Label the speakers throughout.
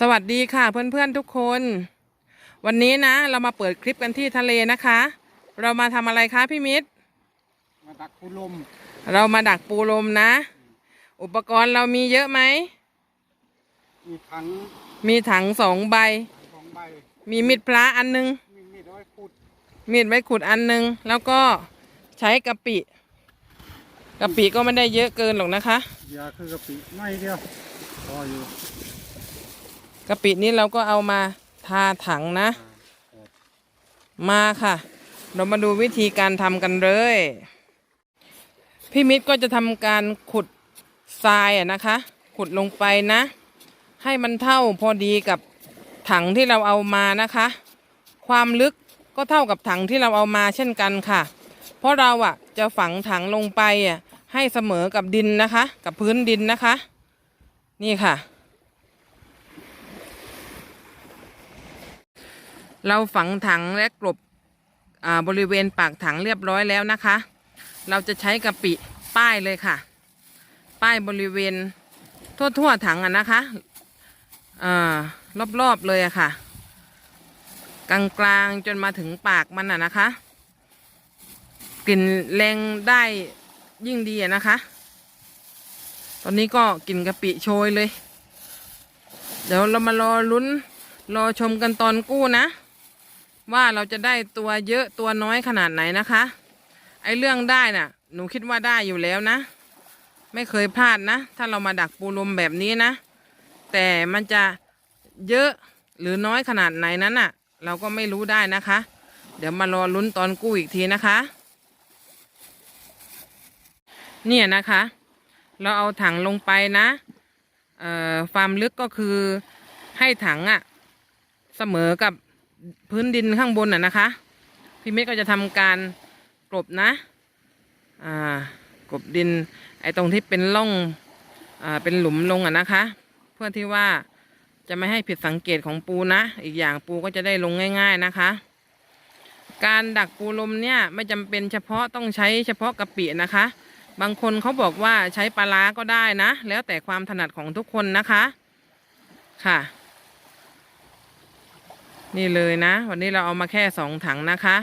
Speaker 1: สวัสดีค่ะเพื่อนๆทุกคน วันนี้นะ เรามาเปิดคลิปกันที่ทะเลนะคะ เรามาทำอะไรคะพี่มิตร
Speaker 2: มาดักปูลม
Speaker 1: เรามาดักปูลมนะ อุปกรณ์เรามีเยอะไหม
Speaker 2: มีถัง
Speaker 1: มีถังสองใบ
Speaker 2: ถังสองใบ
Speaker 1: มีมีดพระอันหนึง
Speaker 2: มีมีดไว้ขุด
Speaker 1: มีดไว้ขุดอันหนึง แล้วก็ใช้กะปิ กะปิก็ไม่ได้เยอะเกินหรอกนะคะ
Speaker 2: ยาคือกะปิไม่เดียวพออยู่
Speaker 1: กะปินี้เราก็เอามาทาถังนะ
Speaker 2: อ่า
Speaker 1: มาค่ะ เรามาดูวิธีการทำกันเลย พี่มิตรก็จะทำการขุดทรายอะนะคะ ขุดลงไปนะ ให้มันเท่าพอดีกับถังที่เราเอามานะคะ ความลึกก็เท่ากับถังที่เราเอามาเช่นกันค่ะ เพราะเราอะจะฝังถังลงไปอะให้เสมอกับดินนะคะ กับพื้นดินนะคะ นี่ค่ะ เราฝังถังและกลบบริเวณปากถังเรียบร้อยแล้วนะคะ เราจะใช้กะปิป้ายเลยค่ะ ป้ายบริเวณทั่วๆถังอะนะคะอรอบๆเลยอะค่ะ กลางๆจนมาถึงปากมันอะนะคะ กลิ่นแรงได้ยิ่งดีอะนะคะ ตอนนี้ก็กลิ่นกะปิโชยเลย เดี๋ยวเรามารอลุ้นรอชมกันตอนกู้นะ ว่าเราจะได้ตัวเยอะตัวน้อยขนาดไหนนะคะ ไอเรื่องได้น่ะ หนูคิดว่าได้อยู่แล้วนะ ไม่เคยพลาดนะ ถ้าเรามาดักปูลมแบบนี้นะ แต่มันจะเยอะหรือน้อยขนาดไหนนั้นน่ะ เราก็ไม่รู้ได้นะคะ เดี๋ยวมารอลุ้นตอนกู้อีกทีนะคะ เนี่ยนะคะ เราเอาถังลงไปนะความลึกก็คือให้ถังอะเสมอกับ พื้นดินข้างบนน่ะนะคะ พี่เมฆก็จะทำการกลบนะอ่ากลบดินไอ้ตรงที่เป็นร่องอ่าเป็นหลุมลงอะนะคะ เพื่อที่ว่าจะไม่ให้ผิดสังเกตของปูนะ อีกอย่างปูก็จะได้ลงง่าย ๆนะคะ การดักปูลมเนี่ยไม่จำเป็นเฉพาะต้องใช้เฉพาะกะปินะคะ บางคนเขาบอกว่าใช้ปลาร้าก็ได้นะ แล้วแต่ความถนัดของทุกคนนะคะ ค่ะ นี่เลยนะ วันนี้เราเอามาแค่สองถังนะคะ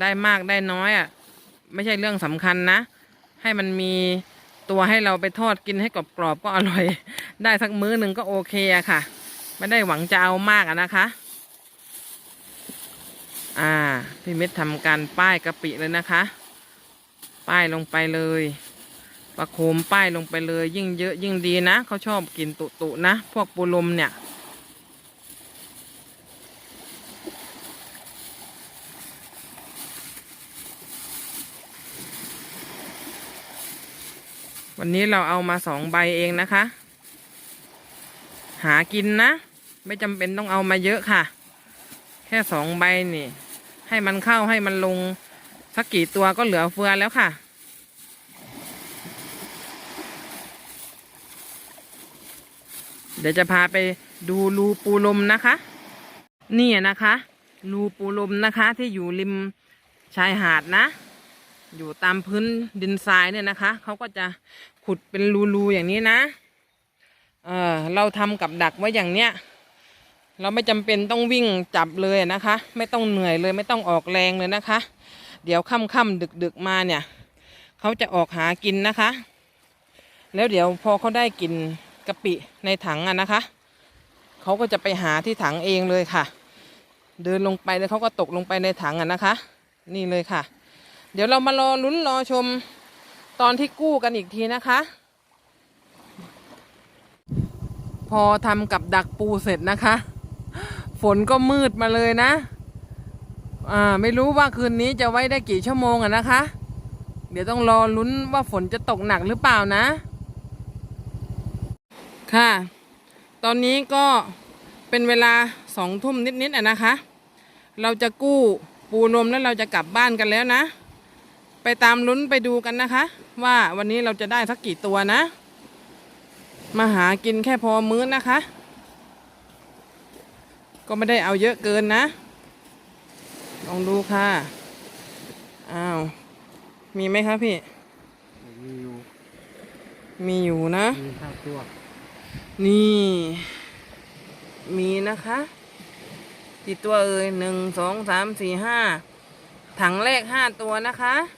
Speaker 1: ได้มากได้น้อยอะไม่ใช่เรื่องสำคัญนะ ให้มันมีตัวให้เราไปทอดกินให้กรอบๆก็อร่อย ได้สักมื้อหนึ่งก็โอเคอะค่ะ ไม่ได้หวังจะเอามากอะนะคะ อ่าพี่เม็ดทำการป้ายกะปิเลยนะคะ ป้ายลงไปเลยประโคมป้ายลงไปเลย ยิ่งเยอะยิ่งดีนะเขาชอบกินตุๆนะ พวกปูลมเนี่ย วันนี้เราเอามาสองใบเองนะคะ หากินนะ ไม่จำเป็นต้องเอามาเยอะค่ะ แค่สองใบนี่ ให้มันเข้าให้มันลง สักกี่ตัวก็เหลือเฟือแล้วค่ะเดี๋ยวจะพาไปดูรูปูลมนะคะ นี่นะคะ รูปูลมนะคะที่อยู่ริมชายหาดนะ อยู่ตามพื้นดินทรายเนี่ยนะคะ เขาก็จะขุดเป็นรูๆอย่างนี้นะ เออเราทำกับดักไว้อย่างเนี้ย เราไม่จำเป็นต้องวิ่งจับเลยนะคะ ไม่ต้องเหนื่อยเลยไม่ต้องออกแรงเลยนะคะ เดี๋ยวค่ำๆดึกๆมาเนี่ย เขาจะออกหากินนะคะ แล้วเดี๋ยวพอเขาได้กินกะปิในถังอะนะคะ เขาก็จะไปหาที่ถังเองเลยค่ะ เดินลงไปแล้วเขาก็ตกลงไปในถังอะนะคะ นี่เลยค่ะ เดี๋ยวเรามารอลุ้นรอชมตอนที่กู้กันอีกทีนะคะ พอทำกับดักปูเสร็จนะคะ ฝนก็มืดมาเลยนะ อ่า ไม่รู้ว่าคืนนี้จะไว้ได้กี่ชั่วโมงอะนะคะ เดี๋ยวต้องรอลุ้นว่าฝนจะตกหนักหรือเปล่านะ ค่ะ ตอนนี้ก็เป็นเวลาสองทุ่มนิดๆอะนะคะ เราจะกู้ปูนมแล้วเราจะกลับบ้านกันแล้วนะ ไปตามลุ้นไปดูกันนะคะ ว่าวันนี้เราจะได้สักกี่ตัวนะ มาหากินแค่พอมื้อนะคะ ก็ไม่ได้เอาเยอะเกินนะ ลองดูค่ะ อ้าว มีไหมคะพี่
Speaker 2: มีอยู่
Speaker 1: มีอยู่นะ
Speaker 2: มีห้าตัว
Speaker 1: นี่
Speaker 2: ตก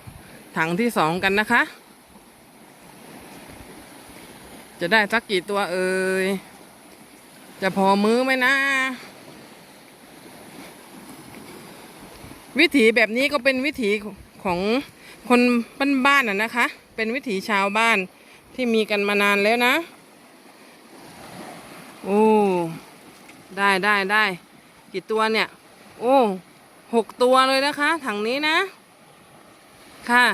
Speaker 1: ถังที่สองกันนะคะ จะได้สักกี่ตัวเอ่ย จะพอมือไหมนะ วิถีแบบนี้ก็เป็นวิถีของคนบ้านๆน่ะนะคะ เป็นวิถีชาวบ้านที่มีกันมานานแล้วนะ โอ้ ได้ได้ได้ กี่ตัวเนี่ย โอ้หกตัวเลยนะคะ ถังนี้นะ ค่ะ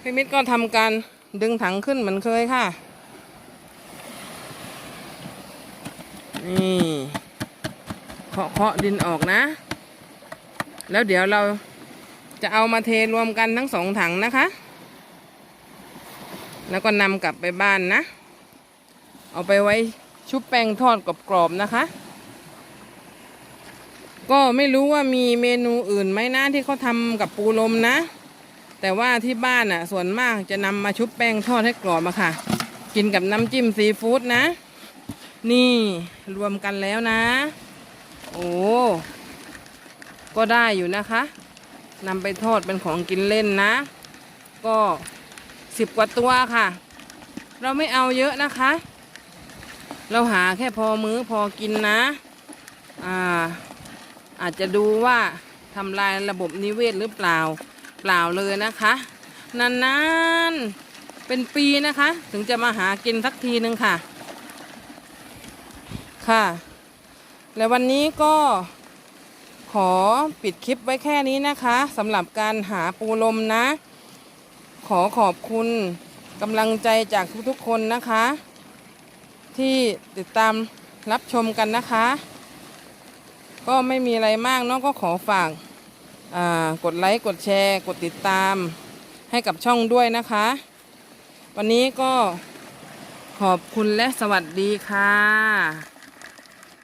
Speaker 1: พี่มิตรก็ทำการดึงถังขึ้นเหมือนเคยค่ะ นี่เคาะเคาะดินออกนะ แล้วเดี๋ยวเราจะเอามาเทรวมกันทั้งสองถังนะคะ แล้วก็นำกลับไปบ้านนะ เอาไปไว้ชุบแป้งทอดกรอบๆนะคะ ก็ไม่รู้ว่ามีเมนูอื่นไหมนะที่เขาทำกับปูลมนะ แต่ว่าที่บ้านอะ ส่วนมากจะนำมาชุบแป้งทอดให้กรอบอะค่ะ กินกับน้ำจิ้มซีฟู้ดนะ นี่รวมกันแล้วนะ โอ้ก็ได้อยู่นะคะนำไปทอดเป็นของกินเล่นนะ ก็สิบกว่าตัวค่ะ เราไม่เอาเยอะนะคะ เราหาแค่พอมื้อพอกินนะอ่าอาจจะดูว่าทำลายระบบนิเวศหรือเปล่า เปล่าเลยนะคะ นานๆ เป็นปีนะคะ ถึงจะมาหากินสักทีนึงค่ะ ค่ะ และวันนี้ก็ขอปิดคลิปไว้แค่นี้นะคะสำหรับการหาปูลมนะ ขอขอบคุณกำลังใจจากทุกๆคนนะคะ ที่ติดตามรับชมกันนะคะ ก็ไม่มีอะไรมากเนาะก็ขอฝาก กดไลค์กดแชร์ กดติดตามให้กับช่องด้วยนะคะ วันนี้ก็ขอบคุณและสวัสดีค่ะ